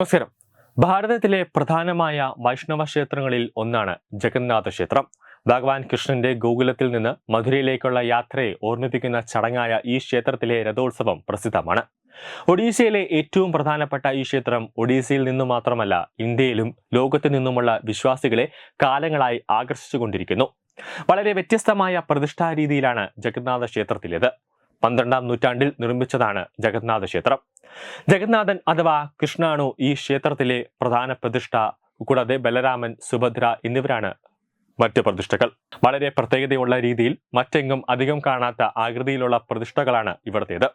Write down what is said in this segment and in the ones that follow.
നമസ്കാരം ഭാരതത്തിലെ പ്രധാനമായ വൈഷ്ണവ ക്ഷേത്രങ്ങളിൽ ഒന്നാണ് ജഗന്നാഥ ക്ഷേത്രം. ഭഗവാൻ കൃഷ്ണന്റെ ഗോകുലത്തിൽ നിന്ന് മധുരയിലേക്കുള്ള യാത്രയെ ഓർമ്മിപ്പിക്കുന്ന ചടങ്ങായ ഈ ക്ഷേത്രത്തിലെ രഥോത്സവം പ്രസിദ്ധമാണ്. ഒഡീഷയിലെ ഏറ്റവും പ്രധാനപ്പെട്ട ഈ ക്ഷേത്രം ഒഡീസയിൽ നിന്നു മാത്രമല്ല ഇന്ത്യയിലും ലോകത്തു നിന്നുമുള്ള വിശ്വാസികളെ കാലങ്ങളായി ആകർഷിച്ചുകൊണ്ടിരിക്കുന്നു. വളരെ വ്യത്യസ്തമായ പ്രതിഷ്ഠാ രീതിയിലാണ് ജഗന്നാഥ ക്ഷേത്രത്തിലേത്. പന്ത്രണ്ടാം നൂറ്റാണ്ടിൽ നിർമ്മിച്ചതാണ് ജഗന്നാഥ ക്ഷേത്രം. ജഗന്നാഥൻ അഥവാ കൃഷ്ണാണു ഈ ക്ഷേത്രത്തിലെ പ്രധാന പ്രതിഷ്ഠ കൂടാതെ ബലരാമൻ സുഭദ്ര എന്നിവരാണ് മറ്റ് പ്രതിഷ്ഠകൾ. വളരെ പ്രത്യേകതയുള്ള രീതിയിൽ മറ്റെങ്ങും അധികം കാണാത്ത ആകൃതിയിലുള്ള പ്രതിഷ്ഠകളാണ് ഇവിടത്തേത്.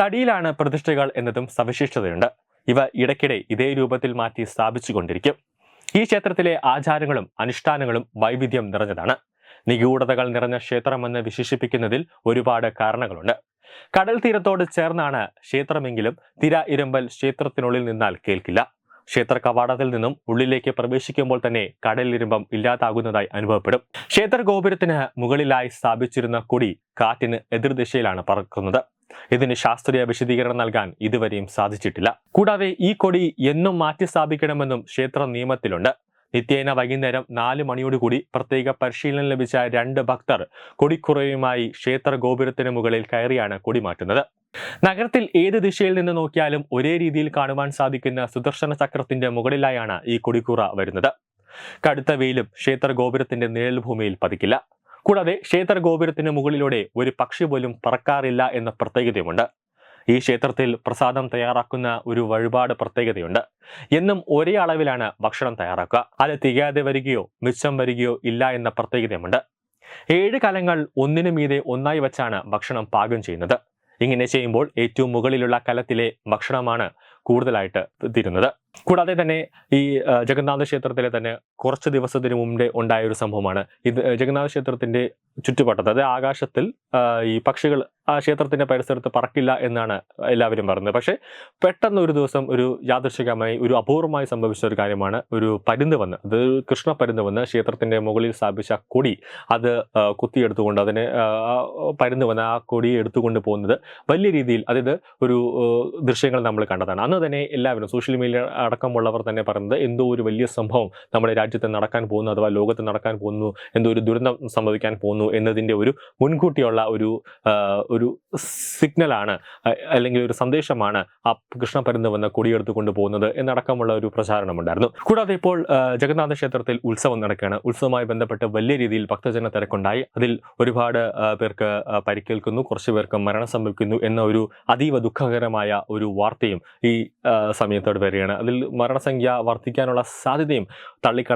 തടിയിലാണ് പ്രതിഷ്ഠകൾ എന്നതും സവിശേഷതയുണ്ട്. ഇവ ഇടയ്ക്കിടെ ഇതേ രൂപത്തിൽ മാറ്റി സ്ഥാപിച്ചുകൊണ്ടിരിക്കും. ഈ ക്ഷേത്രത്തിലെ ആചാരങ്ങളും അനുഷ്ഠാനങ്ങളും വൈവിധ്യം നിറഞ്ഞതാണ്. നിഗൂഢതകൾ നിറഞ്ഞ ക്ഷേത്രമെന്ന് വിശേഷിപ്പിക്കുന്നതിൽ ഒരുപാട് കാരണങ്ങളുണ്ട്. കടൽ തീരത്തോട് ചേർന്നാണ് ക്ഷേത്രമെങ്കിലും തിര ഇരമ്പൽ ക്ഷേത്രത്തിനുള്ളിൽ നിന്നാൽ കേൾക്കില്ല. ക്ഷേത്ര കവാടത്തിൽ നിന്നും ഉള്ളിലേക്ക് പ്രവേശിക്കുമ്പോൾ തന്നെ കടലിരുമ്പം ഇല്ലാതാകുന്നതായി അനുഭവപ്പെടും. ക്ഷേത്ര ഗോപുരത്തിന് മുകളിലായി സ്ഥാപിച്ചിരുന്ന കൊടി കാറ്റിന് എതിർദിശയിലാണ് പറക്കുന്നത്. ഇതിന് ശാസ്ത്രീയ വിശദീകരണം നൽകാൻ ഇതുവരെയും സാധിച്ചിട്ടില്ല. കൂടാതെ ഈ കൊടി എന്നും മാറ്റി സ്ഥാപിക്കണമെന്നും ക്ഷേത്ര നിയമത്തിലുണ്ട്. നിത്യേന വൈകുന്നേരം നാല് മണിയോടുകൂടി പ്രത്യേക പരിശീലനം ലഭിച്ച രണ്ട് ഭക്തർ കൊടിക്കുറയുമായി ക്ഷേത്ര ഗോപുരത്തിന് മുകളിൽ കയറിയാണ് കൊടിമാറ്റുന്നത്. നഗരത്തിൽ ഏത് ദിശയിൽ നിന്ന് നോക്കിയാലും ഒരേ രീതിയിൽ കാണുവാൻ സാധിക്കുന്ന സുദർശന ചക്രത്തിന്റെ മുകളിലായാണ് ഈ കൊടിക്കുറ വരുന്നത്. കടുത്ത വെയിലും ക്ഷേത്ര ഗോപുരത്തിന്റെ നിഴൽ ഭൂമിയിൽ പതിക്കില്ല. കൂടാതെ ക്ഷേത്ര ഗോപുരത്തിന് മുകളിലൂടെ ഒരു പക്ഷി പോലും പറക്കാറില്ല എന്ന പ്രത്യേകതയുമുണ്ട്. ഈ ക്ഷേത്രത്തിൽ പ്രസാദം തയ്യാറാക്കുന്ന ഒരു വഴിപാട് പ്രത്യേകതയുണ്ട്. എന്നും ഒരേ അളവിലാണ് ഭക്ഷണം തയ്യാറാക്കുക. അത് തികയാതെ വരികയോ മിച്ചം വരികയോ ഇല്ല എന്ന പ്രത്യേകതയുമുണ്ട്. ഏഴ് കലങ്ങൾ ഒന്നിനു മീതെ ഒന്നായി വച്ചാണ് ഭക്ഷണം പാകം ചെയ്യുന്നത്. ഇങ്ങനെ ചെയ്യുമ്പോൾ ഏറ്റവും മുകളിലുള്ള കലത്തിലെ ഭക്ഷണമാണ് കൂടുതലായിട്ട് തീരുന്നത്. കൂടാതെ തന്നെ ഈ ജഗന്നാഥ ക്ഷേത്രത്തിലെ തന്നെ കുറച്ച് ദിവസത്തിന് മുമ്പേ ഉണ്ടായ ഒരു സംഭവമാണ്. ഇത് ജഗന്നാഥ ക്ഷേത്രത്തിന്റെ ചുറ്റുവട്ടത്ത് അതായത് ആകാശത്തിൽ ഈ പക്ഷികൾ ആ ക്ഷേത്രത്തിന്റെ പരിസരത്ത് പറക്കില്ല എന്നാണ് എല്ലാവരും പറയുന്നത് പക്ഷേ പെട്ടെന്ന് ഒരു ദിവസം ഒരു യാദൃശികമായി ഒരു അപൂർവമായി സംഭവിച്ച ഒരു കാര്യമാണ്. ഒരു പരുന്ത് വന്ന് അത് കൃഷ്ണ പരുന്ത് വന്ന് ക്ഷേത്രത്തിന്റെ മുകളിൽ സ്ഥാപിച്ച കൊടി അത് കുത്തിയെടുത്തുകൊണ്ട് അതിനെ പരുന്ത് വന്ന് ആ കൊടി എടുത്തുകൊണ്ട് പോകുന്നത് വലിയ രീതിയിൽ അതായത് ഒരു ദൃശ്യങ്ങൾ നമ്മൾ കണ്ടതാണ്. അന്ന് തന്നെ എല്ലാവരും സോഷ്യൽ മീഡിയ അടക്കമുള്ളവർ തന്നെ പറയുന്നത് എന്തോ ഒരു വലിയ സംഭവം നമ്മുടെ രാജ്യത്ത് നടക്കാൻ പോകുന്നു അഥവാ ലോകത്ത് നടക്കാൻ പോകുന്നു എന്തോ ഒരു ദുരന്തം സംഭവിക്കാൻ പോകുന്നു എന്നതിന്റെ ഒരു മുൻകൂട്ടിയുള്ള ഒരു ഒരു സിഗ്നലാണ് അല്ലെങ്കിൽ ഒരു സന്ദേശമാണ് ആ കൃഷ്ണ പരുന്ത് വന്ന് കൊടിയെടുത്ത് കൊണ്ടുപോകുന്നത് എന്നടക്കമുള്ള ഒരു പ്രചാരണമുണ്ടായിരുന്നു. കൂടാതെ ഇപ്പോൾ ജഗന്നാഥ ക്ഷേത്രത്തിൽ ഉത്സവം നടക്കുകയാണ്. ഉത്സവവുമായി ബന്ധപ്പെട്ട് വലിയ രീതിയിൽ ഭക്തജന തിരക്കുണ്ടായി. അതിൽ ഒരുപാട് പേർക്ക് പരിക്കേൽക്കുന്നു കുറച്ച് പേർക്ക് മരണം സംഭവിക്കുന്നു എന്ന ഒരു അതീവ ദുഃഖകരമായ ഒരു വാർത്തയും ഈ സമയത്തോട് വരികയാണ്. അതിൽ മരണസംഖ്യ വർദ്ധിക്കാനുള്ള സാധ്യതയും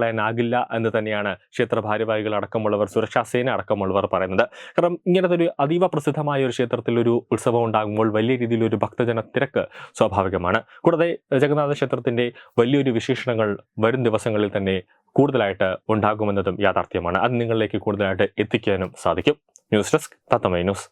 തള്ളിക്കളയാനാകില്ല എന്ന് തന്നെയാണ് ക്ഷേത്ര ഭാരവാഹികൾ അടക്കമുള്ളവർ സുരക്ഷാ സേന അടക്കമുള്ളവർ പറയുന്നത്. കാരണം ഇങ്ങനത്തെ ഒരു അതീവ പ്രസിദ്ധമായ ഒരു ക്ഷേത്രത്തിൽ ഒരു ഉത്സവം ഉണ്ടാകുമ്പോൾ വലിയ രീതിയിൽ ഒരു ഭക്തജന തിരക്ക് സ്വാഭാവികമാണ്. കൂടാതെ ജഗന്നാഥ ക്ഷേത്രത്തിന്റെ വലിയൊരു വിശേഷണങ്ങൾ വരും ദിവസങ്ങളിൽ തന്നെ കൂടുതലായിട്ട് ഉണ്ടാകുമെന്നതും യാഥാർത്ഥ്യമാണ്. അത് നിങ്ങളിലേക്ക് കൂടുതലായിട്ട് എത്തിക്കാനും സാധിക്കും. ന്യൂസ് ഡെസ്ക് തത്തമൈ ന്യൂസ്.